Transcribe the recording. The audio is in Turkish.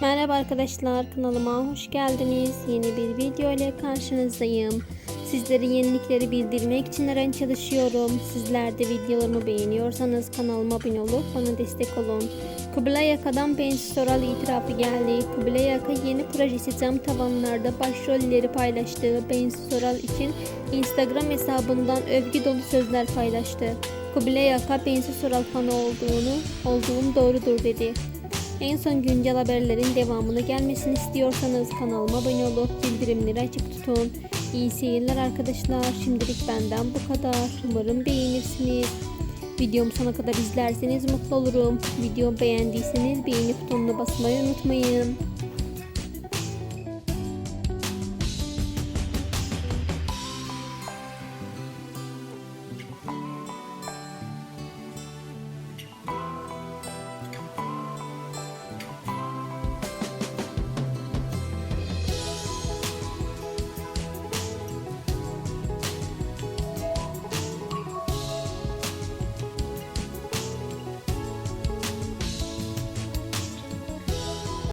Merhaba arkadaşlar kanalıma hoş geldiniz. Yeni bir video ile karşınızdayım. Sizlere yenilikleri bildirmek için her an çalışıyorum. Sizler de videolarımı beğeniyorsanız kanalıma abone olup bana destek olun. Kubilay Yaka'dan Bensi Soral itirafı geldi. Kubilay Yaka yeni projesi cam tavanlarda başrolleri paylaştığı Bensi Soral için Instagram hesabından övgü dolu sözler paylaştı. Kubilay Yaka Bensi Soral fanı olduğunu, olduğum doğrudur dedi. En son güncel haberlerin devamını gelmesini istiyorsanız kanalıma abone olup bildirimleri açık tutun. İyi seyirler arkadaşlar. Şimdilik benden bu kadar. Umarım beğenirsiniz. Videomu sona kadar izlerseniz mutlu olurum. Videomu beğendiyseniz beğeni butonuna basmayı unutmayın.